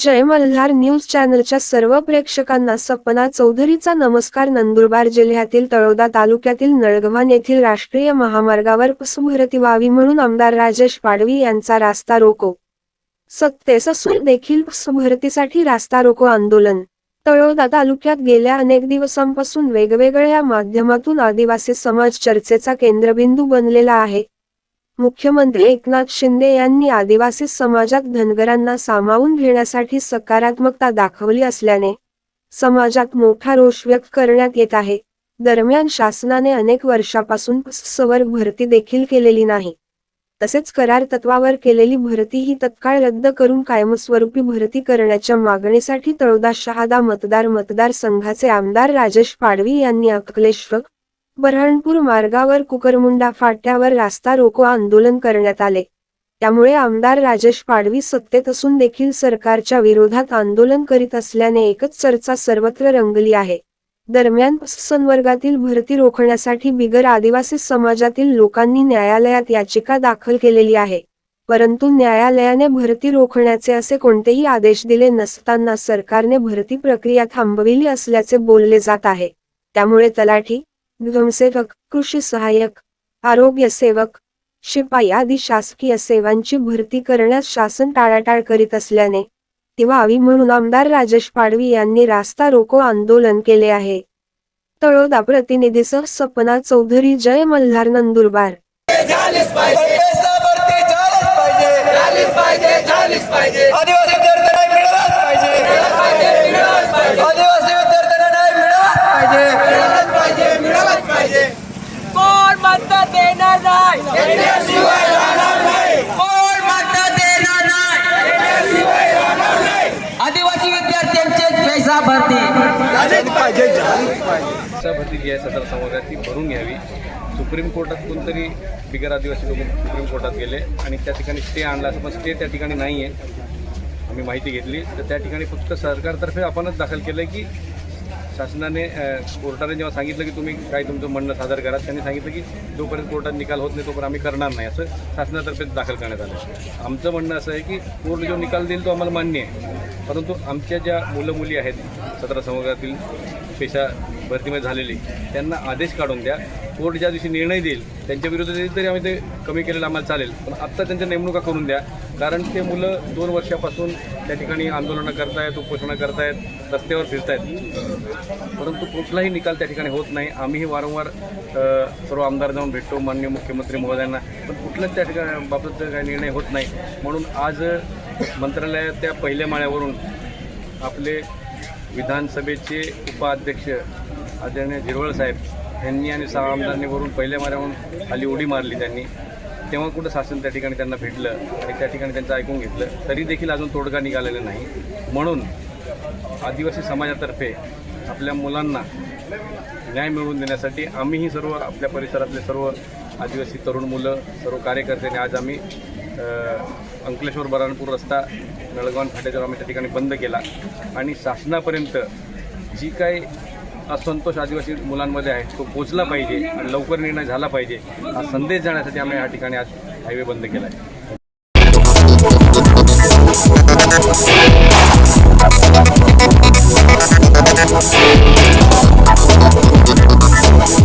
जय Malhar news चॅनलच्या सर्व प्रेक्षकांना सपना चौधरीचा नमस्कार. नंदुरबार जिल्ह्यातील तळोदा तालुक्यातील नळगव्हाण येथील राष्ट्रीय महामार्गावर पशुभरती व्हावी म्हणून आमदार राजेश पाडवी यांचा रास्ता रोको. सत्तेस असून देखील पशुभरतीसाठी रास्ता रोको आंदोलन. तळोदा तालुक्यात गेल्या अनेक दिवसांपासून वेगवेगळ्या माध्यमातून आदिवासी समाज चर्चेचा केंद्रबिंदू बनलेला आहे. मुख्यमंत्री एकनाथ शिंदे यांनी आदिवासी समाजात धनगरांना सामावून घेण्यासाठी सकारात्मकता दाखवली असल्याने समाजात मोठा रोष व्यक्त करण्यात येत आहे. दरम्यान शासनाने अनेक वर्षापासून सवर भरती देखील केलेली नाही. तसेच करार तत्वावर केलेली भरती ही तत्काळ रद्द करून कायमस्वरूपी भरती करण्याच्या मागणीसाठी तळोदा शहादा मतदार मतदारसंघाचे आमदार राजेश पाडवी यांनी अकलेश्वर बऱ्हाणपूर मार्गावर कुकरमुंडा फाट्यावर रास्ता रोको आंदोलन करण्यात आले. त्यामुळे आमदार राजेश पाडवी सत्तेत असून देखील सरकारच्या विरोधात आंदोलन करीत असल्याने एकच चर्चा सर्वत्र रंगली आहे. दरम्यान संवर्गातील भरती रोखण्यासाठी बिगर आदिवासी समाजातील लोकांनी न्यायालयात याचिका दाखल केलेली आहे. परंतु न्यायालयाने भरती रोखण्याचे असे कोणतेही आदेश दिले नसताना सरकारने भरती प्रक्रिया थांबविली असल्याचे बोलले जात आहे. त्यामुळे तलाठी ग्रामसेवक कृषी सहाय्यक आरोग्य सेवक शिपाई आदी शासकीय सेवांची भरती करण्यास शासन टाळाटाळ करीत असल्याने ती व्हावी म्हणून आमदार राजेश पाडवी यांनी रास्ता रोको आंदोलन केले आहे. तळोदा प्रतिनिधीसह सपना चौधरी जय मल्हार नंदुरबार. आदिवासी आदिवासी विद्यार्थ्यांचे पैसा भरती. शिक्षा भरती जी आहे सदर समाजात ती भरून घ्यावी. सुप्रीम कोर्टात कोणतरी बिगर आदिवासी लोक सुप्रीम कोर्टात गेले आणि त्या ठिकाणी स्टे आणला. असं पण स्टे त्या ठिकाणी नाही आहे आम्ही माहिती घेतली. तर त्या ठिकाणी फक्त सरकारतर्फे आपणच दाखल केलं आहे की शासनाने कोर्टाने जेव्हा सांगितलं की तुम्ही काय तुमचं म्हणणं सादर करा त्यांनी सांगितलं की जोपर्यंत कोर्टात निकाल होत नाही तोपर्यंत आम्ही करणार नाही असं शासनातर्फे दाखल करण्यात आलं. आमचं म्हणणं असं आहे की कोर्ट जो निकाल देईल तो आम्हाला मान्य आहे. परंतु आमच्या ज्या मुलं मुली आहेत सतरा संवर्गातील पेशा भरतीमध्ये झालेली त्यांना आदेश काढून द्या. कोर्ट ज्या दिवशी निर्णय देईल त्यांच्या विरोधात तरी आम्ही ते कमी केलेलं आम्हाला चालेल. पण आत्ता त्यांच्या नेमणुका करून द्या. कारण ते मुलं दोन वर्षापासून त्या ठिकाणी आंदोलनं करतायत उपोषणं करतायत रस्त्यावर फिरतायत. परंतु कुठलाही निकाल त्या ठिकाणी होत नाही. आम्हीही वारंवार सर्व आमदार जाऊन भेटतो माननीय मुख्यमंत्री महोदयांना. पण कुठल्याच त्या ठिकाणी बाबत काही निर्णय होत नाही. म्हणून आज मंत्रालयात त्या पहिल्या माळ्यावरून आपले विधानसभेचे उपाध्यक्ष आदरणीय झिरवळ साहेब यांनी आणि सहा आमदारांनी वरून पहिल्या माळ्यावरून खाली उडी मारली त्यांनी. तेव्हा कुठं शासन त्या ठिकाणी त्यांना भेटलं आणि त्या ठिकाणी त्यांचं ऐकून घेतलं तरी देखील अजून तोडगा निघालेला नाही. म्हणून आदिवासी समाजातर्फे आपल्या मुलांना न्याय मिळवून देण्यासाठी आम्हीही सर्व आपल्या परिसरातले सर्व आदिवासी तरुण मुलं सर्व कार्यकर्त्यांनी आज आम्ही अंकलेश्वर बराणपूर रस्ता नळगाव फाट्याजवळ आम्ही त्या ठिकाणी बंद केला. आणि शासनापर्यंत जी काही असंतोष आदिवासी मुलांमध्ये आहे. तो पोचला पाहिजे आणि लवकर निर्णय झाला पाहिजे. हा संदेश जाण्यासाठी आम्ही या ठिकाणी आज हायवे बंद केला आहे.